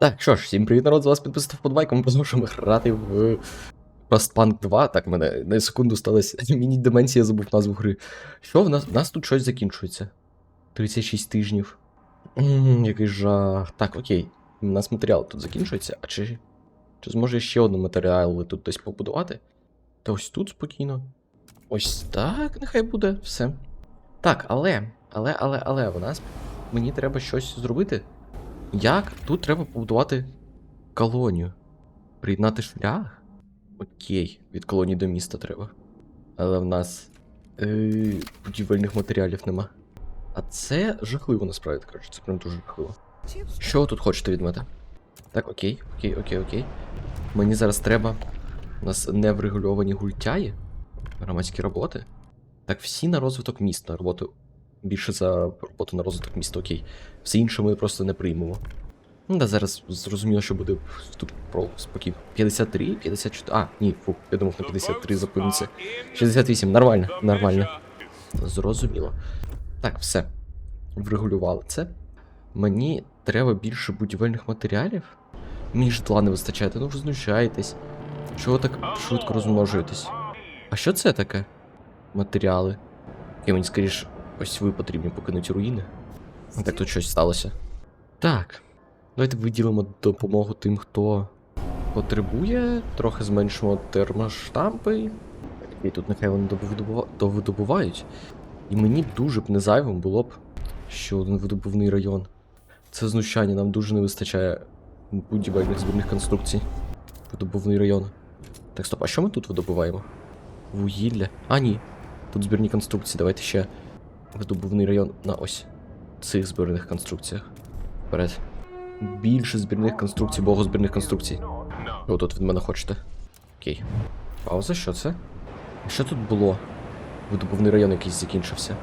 Так, що ж, всім привіт, народ, з вас підписати вподобайку, ми продовжуємо грати в Frostpunk 2. Так, мене на секунду сталася міні-деменція, забув назву гри. Що, в нас, в нас тут щось закінчується. 36 тижнів. Ммм, який жах. Так, окей. У нас матеріал тут закінчується, а чи. Чи зможе ще один матеріал тут десь побудувати? Та ось тут спокійно. Ось так, нехай буде, все. Так, але, але, але, але, у нас. Мені треба щось зробити. Як? Тут треба побудувати колонію. Приєднати шлях? Окей, від колонії до міста треба. Але в нас е, будівельних матеріалів нема. А це жахливо насправді кажуть, це прям дуже жахливо. Що ви тут хочете від мене? Так, окей, окей, окей, окей. Мені зараз треба. У нас неврегульовані гультяї. Громадські роботи. Так, всі на розвиток міста. Роботу більше за роботу на розвиток міста, окей. Все інше ми просто не приймемо. Ну, да, зараз зрозуміло, що буде тут про спокійно. 53, 54. А, ні, фу, я думав на 53 зупиниться. 68, нормально, нормально. Зрозуміло. Так, все. Врегулювали це. Мені треба більше будівельних матеріалів. Мені житла не вистачає, ну ви знущаєтесь. Чого так швидко розмножуєтесь? А що це таке? Матеріали. І мені скоріш, ось ви потрібні покинуті руїни. Так тут щось сталося. Так. Давайте виділимо допомогу тим, хто потребує. Трохи зменшимо термоштампи. І тут нехай вони довидобува- довидобувають. І мені дуже б не зайвим було б ще один видобувний район. Це знущання, нам дуже не вистачає будівельних збірних конструкцій. Видобувний район. Так, стоп, а що ми тут видобуваємо? Вугілля. А, ні. Тут збірні конструкції. Давайте ще видобувний район на ось цих збірних конструкціях. Вперед. Більше збірних конструкцій, богозбірних конструкцій. Ви тут від мене хочете. Окей. Пауза, що це? Що тут було? Видобувний район якийсь закінчився.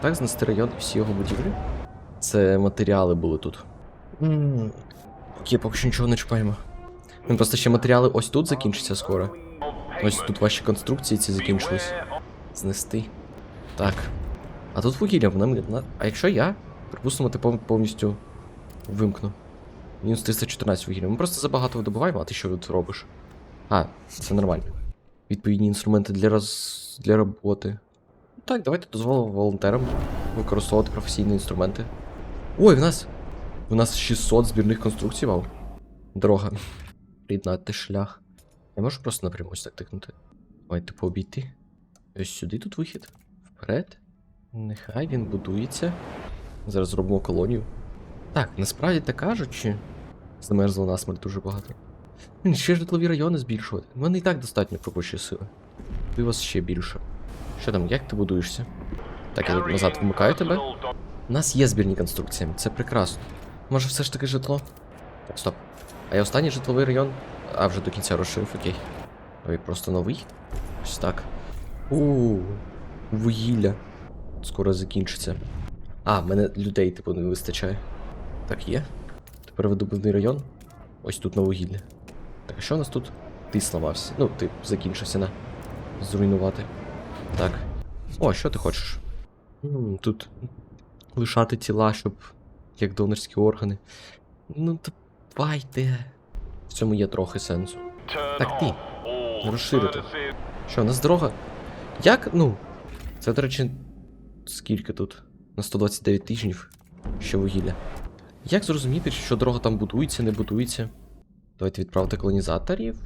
Так, знести район і всі його будівлі? Це матеріали були тут. Ммм. Окей, поки що нічого не чіпаємо. Ну, просто ще матеріали ось тут закінчаться скоро. Ось тут ваші конструкції ці закінчились. Знести. Так. А тут вугілля, вона А якщо я, припустимо, ти повністю вимкну. Мінус 314 вугілля. Ми просто забагато видобуваємо, а ти що тут робиш? А, це нормально. Відповідні інструменти для роз... для роботи. Так, давайте дозволимо волонтерам використовувати професійні інструменти. Ой, в нас. В нас 600 збірних конструкцій, вау. Дорога. Приєднати шлях. Я можу просто напряму ось так тикнути. Ой, типу обійти. Ось сюди тут вихід. Вперед. Нехай він будується. Зараз зробимо колонію. Так, насправді так кажучи, замерзло насмерть дуже багато. Ще житлові райони збільшувати. У мене і так достатньо робочої сили. Ти вас ще більше. Що там, як ти будуєшся? Так, я назад вмикаю тебе. У нас є збірні конструкції, це прекрасно. Може все ж таки житло? Так, стоп. А я останній житловий район. А вже до кінця розширив, окей. Ой, просто новий. Ось так. У вугілля. Скоро закінчиться. А, мене людей, типу, не вистачає. Так, є. Тепер видобувний район. Ось тут на вугілля. Так, а що у нас тут? Ти сламався. Ну, ти закінчився на. Зруйнувати. Так. О, що ти хочеш? М, Тут лишати тіла, щоб. як донорські органи. Ну, давайте. В цьому є трохи сенсу. Так ти. Розширити. Що, у нас дорога? Як? Ну. Це, до речі, скільки тут? На 129 тижнів. Ще вугілля. Як зрозуміти, що дорога там будується, не будується? Давайте відправити колонізаторів.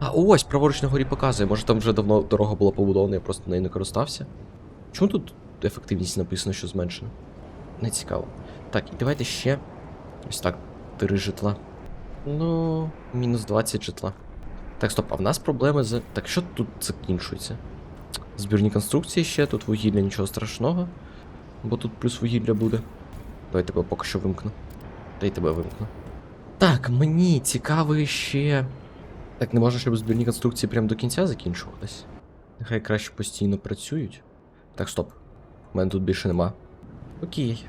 А ось, праворуч на горі показує. Може там вже давно дорога була побудована, я просто нею не користався. Чому тут ефективність написано, що зменшена? Не цікаво. Так, і давайте ще. Ось так, три житла. Ну, мінус 20 житла. Так, стоп, а в нас проблеми з. Так, що тут закінчується? Збірні конструкції ще, тут вугілля, нічого страшного. Бо тут плюс вугілля буде. Давай тебе поки що вимкну. Та й тебе вимкну. Так, мені цікаво ще. Так, не можна, щоб збірні конструкції прямо до кінця закінчувались. Нехай краще постійно працюють. Так, стоп. У мене тут більше нема. Окей.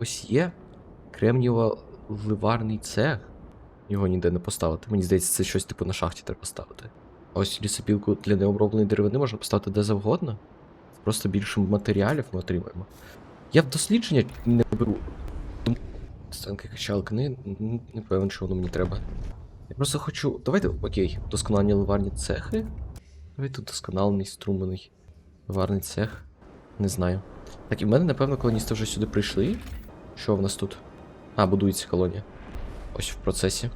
Ось є кремнієво-ливарний цех. Його ніде не поставити. Мені здається, це щось типу на шахті треба поставити. Ось лісопілку для необробленої деревини можна поставити де завгодно. Просто більше матеріалів ми отримаємо. Я в дослідження не беру. Станки качалки, не, не, певен, що воно мені треба. Я просто хочу. Давайте, окей, доскональні ливарні цехи. Давайте досконалений струманий ливарний цех. Не знаю. Так, і в мене, напевно, колоністи вже сюди прийшли. Що в нас тут? А, будується колонія. Ось в процесі.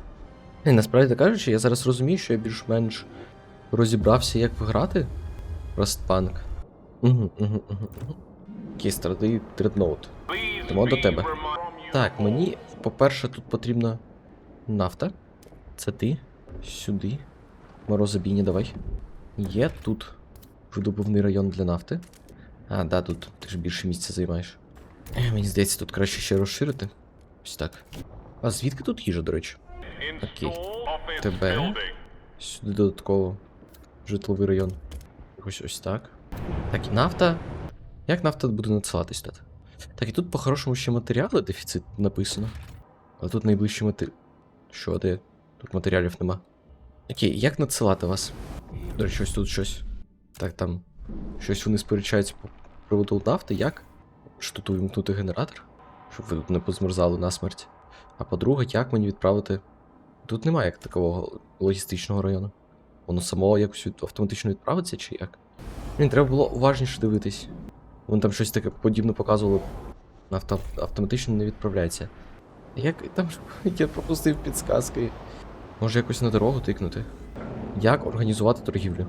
І насправді кажучи, я зараз розумію, що я більш-менш розібрався, як грати. Frostpunk. Угу, угу, дредноут. Йдемо до тебе. Так, мені, по-перше, тут потрібна нафта. Це ти. Сюди. Морозобійні, давай. Є тут видобувний район для нафти. А, да, тут ти ж більше місця займаєш. Е, Мені здається, тут краще ще розширити. Ось так. А звідки тут їжа, до речі? Окей. Тебе. Сюди додатково житловий район. Ось ось так. Так, і нафта. Як нафта буде надсилатись тут? Так, і тут по-хорошому ще матеріали дефіцит написано. Але тут найближчі матеріали. Що, де? Тут матеріалів нема. Окей, як надсилати вас? До речі, ось тут щось. Так, там. Щось вони сперечаються по приводу нафти. Як? Що тут увімкнути генератор? Щоб ви тут не позмерзали насмерть. А по-друге, як мені відправити. Тут немає такого логістичного району. Воно само якось автоматично відправиться чи як? Блін, треба було уважніше дивитись. Вони там щось таке подібне показували. Авто, автоматично не відправляється. Як там я пропустив підсказки. Може якось на дорогу тикнути? Як організувати торгівлю?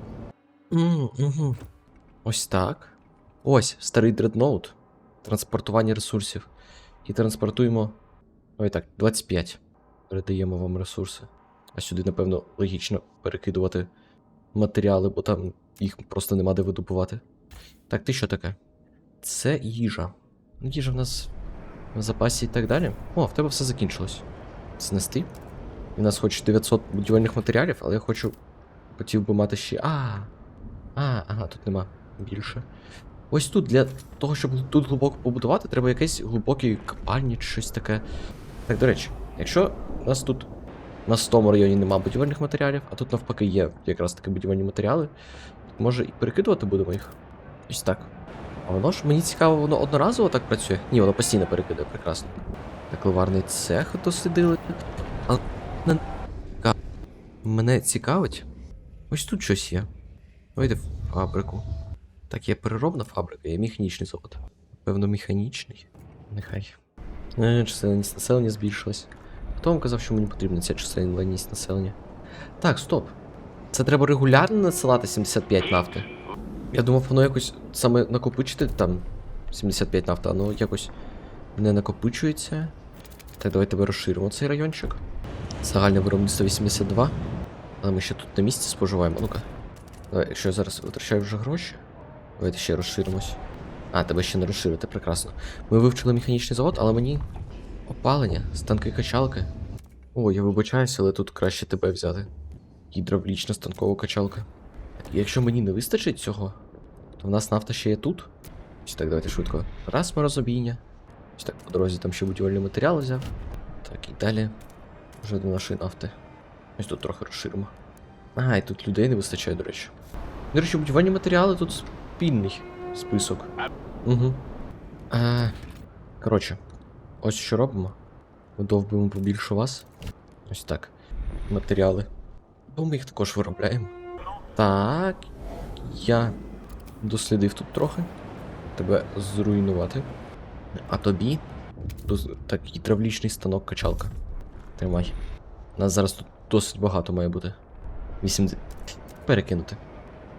Mm, угу. Ось так. Ось, старий дредноут. Транспортування ресурсів. І транспортуємо. Ой так, 25. Передаємо вам ресурси. А сюди, напевно, логічно перекидувати матеріали, бо там їх просто нема де видобувати. Так, ти що таке? Це їжа. Ну, Їжа в нас в запасі і так далі. О, в тебе все закінчилось. Знести. У нас хоч 900 будівельних матеріалів, але я хочу. Хотів би мати ще. А. А, ага, тут нема більше. Ось тут для того, щоб тут глибоко побудувати, треба якесь глибокі копальні чи щось таке. Так, до речі, якщо у нас тут на 100 районі нема будівельних матеріалів, а тут навпаки є якраз таки будівельні матеріали, може і перекидувати будемо їх. Ось так. А воно ж мені цікаво, воно одноразово так працює? Ні, воно постійно перекидає, прекрасно. Так, ливарний цех дослідили. Але мене цікавить. Ось тут щось є. Давайте в фабрику. Так, є переробна фабрика, є механічний завод. Певно, механічний. Нехай. Е, чисельність населення збільшилась. Хто вам казав, що мені потрібна ця чисельність населення? Так, стоп. Це треба регулярно надсилати 75 нафти. Я думав, воно якось саме накопичити там 75 нафта, а воно якось не накопичується. Так, давайте ми розширимо цей райончик. Загальне виробництво 82. Але ми ще тут на місці споживаємо. Ну-ка. Давай, якщо я зараз витрачаю вже гроші. Давайте ще розширимось. А, тебе ще не розширити, прекрасно. Ми вивчили механічний завод, але мені. Опалення, станки качалки. О, я вибачаюся, але тут краще тебе взяти. Гідравлічна станкова качалка. І Якщо мені не вистачить цього, то в нас нафта ще є тут. Ось так, давайте швидко. Раз морозобійня. Ось так, по дорозі там ще будівельні матеріали взяв. Так, і далі. Вже до нашої нафти. Ось тут трохи розширимо. А, і тут людей не вистачає, до речі. До речі, будівельні матеріали тут спільний список. Угу. А, коротше, ось що робимо. Видовбуємо побільше вас. Ось так. Матеріали. Бо ми їх також виробляємо. Так. Я дослідив тут трохи. Тебе зруйнувати. А тобі. Так, гідравлічний станок качалка. Тримай. Нас зараз тут досить багато має бути. 80. Перекинути.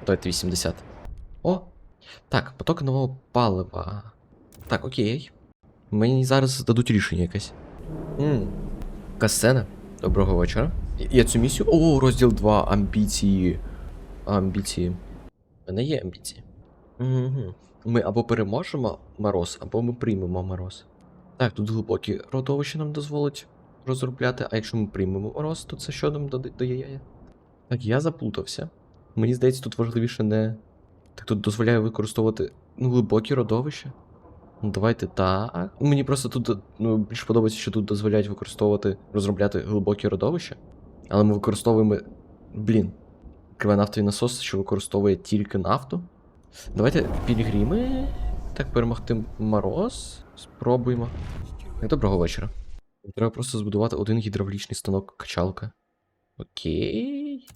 Давайте 80. О! Так, поток нового палива. Так, окей. Мені зараз дадуть рішення якесь. Ммм. Касцена. Доброго вечора. Я- цю місію. О, розділ 2. Амбіції. Амбіції. У мене є амбіції. Угу. Ми або переможемо мороз, або ми приймемо мороз. Так, тут глибокі родовища нам дозволить розробляти, а якщо ми приймемо мороз, то це що нам дає? Так, я заплутався. Мені здається, тут важливіше не. Так тут дозволяє використовувати ну, глибокі родовища. Ну, давайте так. Мені просто тут ну, більш подобається, що тут дозволяють використовувати, розробляти глибокі родовища. Але ми використовуємо. Блін. Криве нафтовий насос, що використовує тільки нафту. Давайте підігріми. Так, перемогти мороз. Спробуємо. Доброго вечора. Треба просто збудувати один гідравлічний станок качалка. Окей.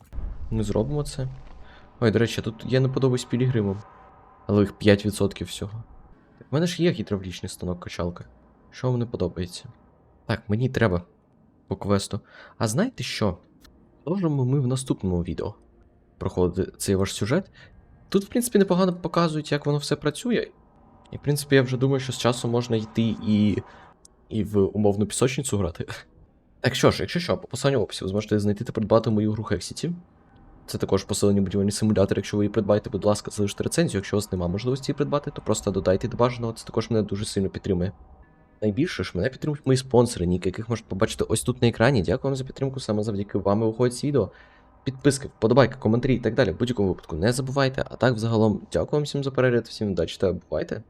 Ми зробимо це. Ой, до речі, тут я не подобаюсь пілігримам. Але їх 5% всього. В мене ж є гідравлічний станок качалка. Що вам не подобається? Так, мені треба по квесту. А знаєте що? Можемо ми в наступному відео проходити цей ваш сюжет. Тут, в принципі, непогано показують, як воно все працює. І, в принципі, я вже думаю, що з часом можна йти і, і в умовну пісочницю грати. Так що ж, якщо що, по посиланню в описі ви зможете знайти та придбати мою гру Hexity. Це також посилені будівельні симулятори. Якщо ви її придбаєте, будь ласка, залиште рецензію. Якщо у вас немає можливості її придбати, то просто додайте до бажаного, це також мене дуже сильно підтримує. Найбільше ж мене підтримують мої спонсори, ніки, яких можете побачити ось тут на екрані. Дякую вам за підтримку, саме завдяки вам виходить це відео. Підписки, вподобайки, коментарі і так далі. В будь-якому випадку не забувайте. А так, взагалом, дякую вам всім за перегляд, всім удачі та бувайте.